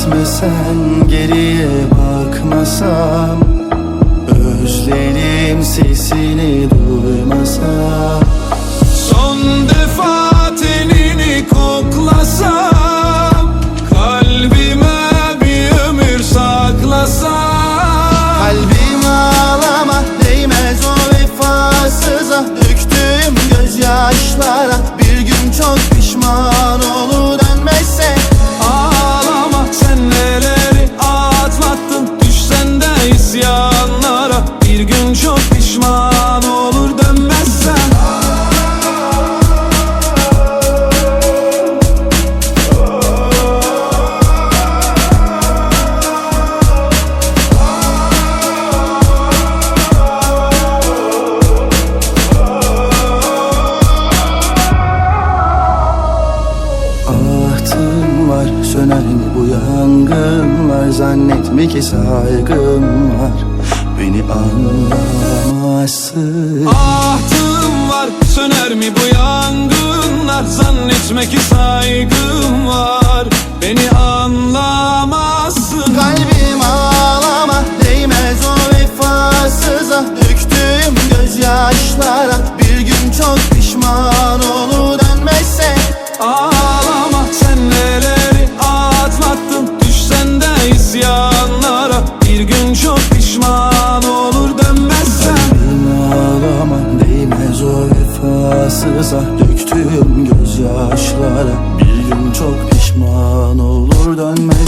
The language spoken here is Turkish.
gitmesen geriye bakmasam Özlerim sesini duy mi bu yangınlar Zannetme ki saygım var. Beni anlamazsın. Ahtım var söner mi bu yangınlar? Zannetme ki saygım var. Beni anlamazsın. Kalbim ağlama değmez o vefasıza. Döktüğüm gözyaşlara vefasıza Döktüğüm gözyaşlara bir gün çok pişman olur dönmezse